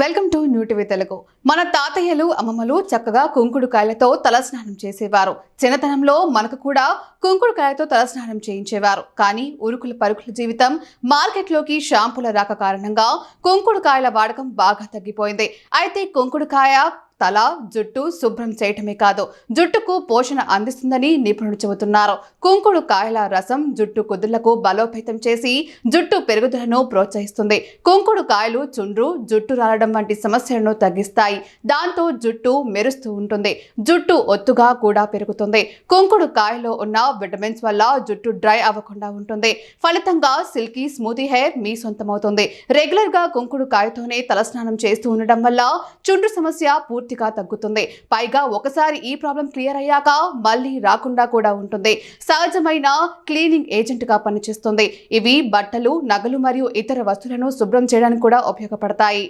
Welcome to New TV Telugu. మన తాతయ్యలు అమ్మమ్మలు చక్కగా కుంకుడుకాయలతో తలస్నానం చేసేవారు. చిన్నతనంలో మనకు కూడా కుంకుడుకాయతో తలస్నానం చేయించేవారు. కానీ ఉరుకుల పరుకుల జీవితం మార్కెట్లోకి షాంపూల రాక కారణంగా కుంకుడుకాయల వాడకం బాగా తగ్గిపోయింది. అయితే కుంకుడుకాయ తల జుట్టు శుభ్రం చేయటమే కాదు జుట్టుకు పోషణ అందిస్తుందని నిపుణులు చెబుతున్నారు. కుంకుడు కాయల రసం జుట్టు కుదుళ్ళకు బలోపేతం చేసి జుట్టు పెరుగుదలను ప్రోత్సహిస్తుంది. కుంకుడు కాయలు చుండ్రు జుట్టు రాలడం వంటి సమస్యలను తగ్గిస్తాయి. దాంతో జుట్టు మెరుస్తూ ఉంటుంది. జుట్టు ఒత్తుగా కూడా పెరుగుతుంది. కుంకుడు కాయలో ఉన్న విటమిన్స్ వల్ల జుట్టు డ్రై అవ్వకుండా ఉంటుంది. ఫలితంగా సిల్కీ స్మూతీ హెయిర్ మీ సొంతమవుతుంది. రెగ్యులర్గా కుంకుడు కాయతోనే తలస్నానం చేస్తూ ఉండడం వల్ల చుండ్రు సమస్య పూర్తి పూర్తిగా తగ్గుతుంది. పైగా ఒకసారి ఈ ప్రాబ్లం క్లియర్ అయ్యాక మళ్ళీ రాకుండా కూడా ఉంటుంది. సహజమైన క్లీనింగ్ ఏజెంట్గా పనిచేస్తుంది. ఇవి బట్టలు నగలు మరియు ఇతర వస్తువులను శుభ్రం చేయడానికి కూడా ఉపయోగపడతాయి.